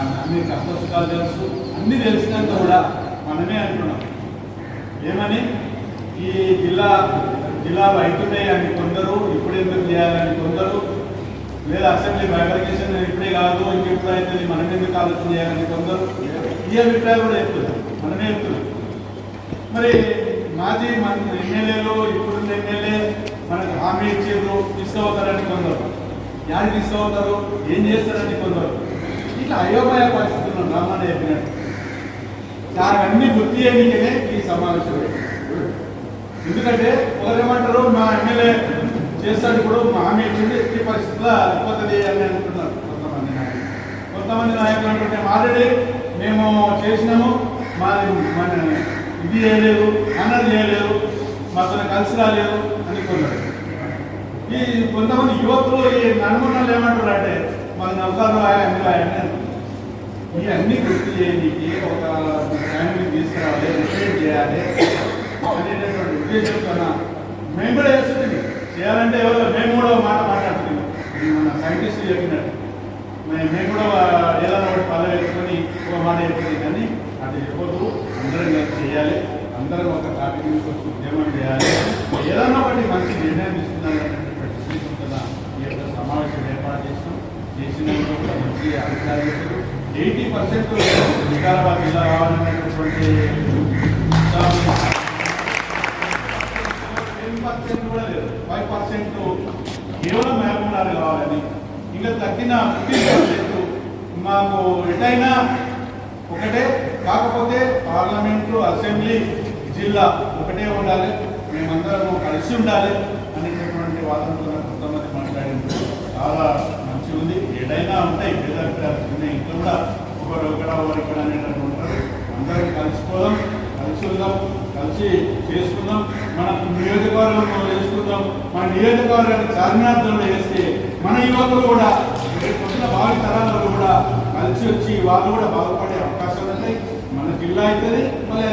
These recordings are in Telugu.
అన్ని కష్టసుఖాలు తెలుసు అన్ని తెలిసినంత కూడా మనమే అంటున్నాం ఏమని? ఈ జిల్లా జిల్లా అవుతున్నాయి అని కొందరు ఇప్పుడు ఎందుకు చేయాలని కొందరు లేదా అసెంబ్లీ బైఫర్కేషన్ ఇప్పుడే కాదు ఇంకెప్పుడు అవుతుంది మనం ఎందుకు ఆలోచన చేయాలని కొందరు ఈ అభిప్రాయం కూడా చెప్తున్నారు. మనమే చెప్తున్నాం. మరి మాజీ మన ఎమ్మెల్యేలు ఇప్పుడున్న ఎమ్మెల్యే మనకు హామీ ఇచ్చేరు తీసుకోవతారని కొందరు. యారు తీసుకోవతారు ఏం చేస్తారని కొందరు. ఇట్లా అయోమయ పరిస్థితుల్లో రామన్న చెప్పినట్టు. దాన్ని గుర్తు చేయడానికే ఈ సమావేశం ఎందుకంటే ఒకరేమంటారు మా ఎమ్మెల్యే చేస్తాడు ఇప్పుడు మా హామీ ఇచ్చింది ఈ పరిస్థితుల్లో అయిపోతుంది అని అనుకుంటున్నారు కొంతమంది నాయకులు. కొంతమంది నాయకులు అంటుంటే ఆల్రెడీ మేము చేసినాము మాది మన ఇది చేయలేదు అన్నది చేయలేదు మాతో కలిసి రాలేదు అనుకున్నారు ఈ కొంతమంది యువకులు ఈ నడుమన్నలు ఏమంటారు అంటే మన నవ్వుతారు ఆయన ఆయన ఈ అన్ని గుర్తు చేయడానికి ఒక ఫ్యామిలీ తీసుకురావాలి రిపేర్ చేయాలి అనేటటువంటి ఉద్దేశంతో మేము కూడా చేస్తుంది చేయాలంటే ఎవరో మేము కూడా మాట మాట్లాడుతున్నాం. మన సైంటిస్ట్ చెప్పినట్టు. మేము మేము కూడా ఏదైనా ఒకటి పదవి వేసుకొని ఒక మాట చెప్తుంది కానీ అది చెప్పదు అందరం కలిసి చేయాలి. అందరం ఒక టాపిక్ తీసుకొచ్చి ఉద్యమం చేయాలి. ఏదైనా ఒకటి మంచి నిర్ణయం తీసుకున్నారు అనేటటువంటి ఉద్దేశంతో ఈ యొక్క సమావేశం ఏర్పాటు చేసినాం చేసినందుకు మంచి అభిప్రాయాలు ఎయిటీ పర్సెంట్ వికారాబాద్ జిల్లా రావాలనేటటువంటి టెన్ పర్సెంట్ కూడా లేదు. ఫైవ్ పర్సెంట్ కేవలం మహబూబ్నగర్ కావాలని ఇంకా తగ్గిన ఫిఫ్టీన్ పర్సెంట్ మాకు ఎటైనా ఒకటే కాకపోతే పార్లమెంటు అసెంబ్లీ జిల్లా ఒకటే ఉండాలి. మేమందరం కలిసి ఉండాలి అనేటటువంటి వాదనతో కొంతమంది మాట్లాడింది చాలా మంచి ఉంది ఏదైనా ఉంటాయి భేదాభిప్రాయాలు. ఉన్నాయి ఇంట్లో కూడా ఒకరు ఒకడ ఒకరు ఇక్కడ అనేటట్టు ఉంటారు. అందరం కలుసుకోదాం కలిసి ఉందాం కలిసి చేసుకుందాం. మన నియోజకవర్గంలో చేసుకుందాం. మన నియోజకవర్గాన్ని చార్మినార్థంలో చేస్తే మన యువకులు కూడా రేపు భావి తరాలలో కూడా కలిసి వచ్చి వాళ్ళు కూడా బాగుపడే అవకాశాలు ఉన్నాయి మన జిల్లా అవుతుంది మళ్ళీ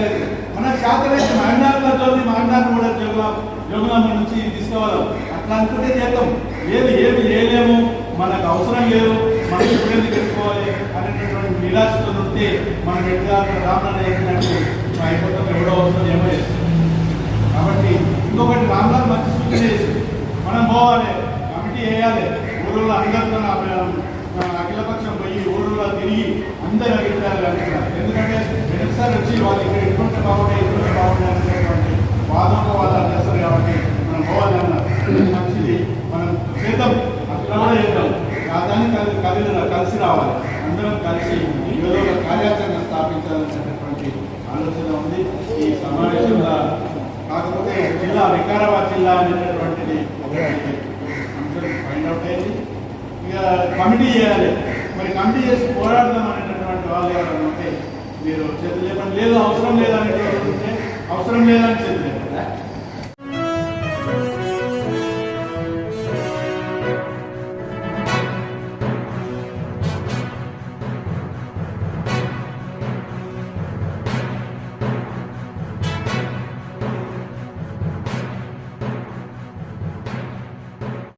మన శాతలైతే మహిళలతో మహిళలను కూడా జోగులా జగన్ నుంచి తీసుకోవాలి. అట్లా అనుకుంటే చేద్దాం. ఏది ఏది చేయలేము మనకు అవసరం లేదు మనం ఇప్పుడేందుకు పెట్టుకోవాలి అనేటటువంటి నిరాశతో వస్తే మనం ఎట్లా రామనాథ చెప్పినట్టు అయిపోతాం ఎవడో అవసరం ఏమో కాబట్టి ఇంకొకటి రామ్నాథ్ మంచి సూచన చేసింది. మనం పోవాలి కమిటీ వేయాలి. ఊళ్ళో అందరితో అఖిలపక్షం పోయి ఊళ్ళో తిరిగి అందరి అభిప్రాయాలు అంటున్నారు. ఎందుకంటే ఎన్నిసార్లు వచ్చి వాళ్ళు ఇక్కడ ఎటువంటి బాగుంటాయి ఎటువంటి బాగుంటాయి అనేటువంటి వాదనకు వాళ్ళు చేస్తారు కాబట్టి మనం పోవాలి అన్నారు మంచిది మనం చేద్దాం అట్లా కూడా చేద్దాం దాన్ని కలిసి కలిసి కలిసి రావాలి. అందరం కలిసి ఏదో ఒక కార్యాచరణ స్థాపించాలనేటటువంటి ఆలోచన ఉంది. ఈ సమావేశంలో కాకపోతే జిల్లా వికారాబాద్ జిల్లా అనేటటువంటిది ఒకటి ఫైండ్ అవుట్ అయింది ఇక కమిటీ చేయాలి. మరి కమిటీ చేసి పోరాడదాం అనేటటువంటి వాళ్ళు ఎవరైనా ఉంటే మీరు చేతులు చెప్పండి. లేదు అవసరం లేదనేటువంటి ఉంటే అవసరం లేదని చెప్పండి.